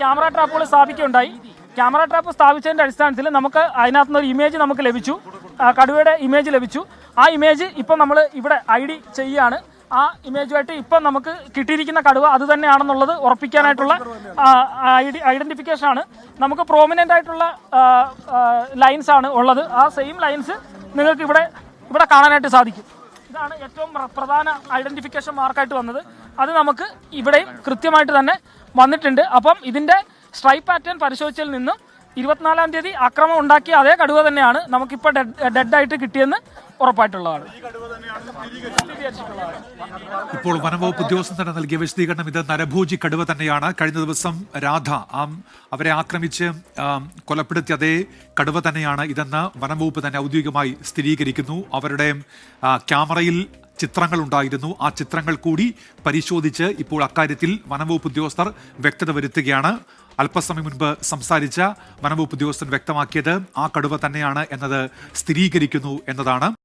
Camera ട്രാപ്പുകൾ സ്ഥാപിക്കുകയുണ്ടായി. Camera trap സ്ഥാപിച്ചതിന്റെ അടിസ്ഥാനത്തിൽ നമുക്ക് അതിനകത്ത് നിന്ന് ഒരു ഇമേജ് നമുക്ക് ലഭിച്ചു. കടുവയുടെ ഇമേജ് ലഭിച്ചു. ആ ഇമേജ് ഇപ്പം നമ്മൾ ഇവിടെ ഐ ഡി ചെയ്യുകയാണ്. ആ ഇമേജുമായിട്ട് ഇപ്പം നമുക്ക് കിട്ടിയിരിക്കുന്ന കടുവ അത് തന്നെയാണെന്നുള്ളത് ഉറപ്പിക്കാനായിട്ടുള്ള ഐഡന്റിഫിക്കേഷൻ ആണ് നമുക്ക് പ്രോമിനന്റ് ആയിട്ടുള്ള ലൈൻസ് ആണ് ഉള്ളത്. ആ സെയിം ലൈൻസ് നിങ്ങൾക്ക് ഇവിടെ ഇവിടെ കാണാനായിട്ട് സാധിക്കും. ഇതാണ് ഏറ്റവും പ്ര- പ്രധാന ഐഡന്റിഫിക്കേഷൻ മാർക്കായിട്ട് വന്നത്. അത് നമുക്ക് ഇവിടെയും കൃത്യമായിട്ട് തന്നെ വന്നിട്ടുണ്ട്. അപ്പം ഇതിന്റെ സ്ട്രൈപ്പ് പാറ്റേൺ പരിശോധിച്ചതിൽ നിന്നും ഇരുപത്തിനാലാം തീയതി അക്രമം ഉണ്ടാക്കിയ അതേ കടുവ തന്നെയാണ് നമുക്കിപ്പോൾ ഡെഡ് ആയിട്ട് കിട്ടിയെന്ന് ഉറപ്പായിട്ടുള്ളതാണ്. ഇപ്പോൾ വനംവകുപ്പ് ഉദ്യോഗസ്ഥൻ തന്നെ നൽകിയ വിശദീകരണം. ഇത് നരഭൂജി കടുവ തന്നെയാണ്. കഴിഞ്ഞ ദിവസം രാധ അവരെ ആക്രമിച്ച് കൊലപ്പെടുത്തിയ അതേ കടുവ തന്നെയാണ് ഇതെന്ന് വനംവകുപ്പ് തന്നെ ഔദ്യോഗികമായി സ്ഥിരീകരിക്കുന്നു. അവരുടെ ക്യാമറയിൽ ചിത്രങ്ങൾ ഉണ്ടായിരുന്നു ആ ചിത്രങ്ങൾ കൂടി പരിശോധിച്ച് ഇപ്പോൾ അക്കാര്യത്തിൽ വനംവകുപ്പ് ഉദ്യോഗസ്ഥർ വ്യക്തത വരുത്തുകയാണ്. അല്പസമയം മുൻപ് സംസാരിച്ച വനംവകുപ്പ് ഉദ്യോഗസ്ഥൻ വ്യക്തമാക്കിയത് ആ കടുവ തന്നെയാണ് എന്നത് സ്ഥിരീകരിക്കുന്നു എന്നതാണ്.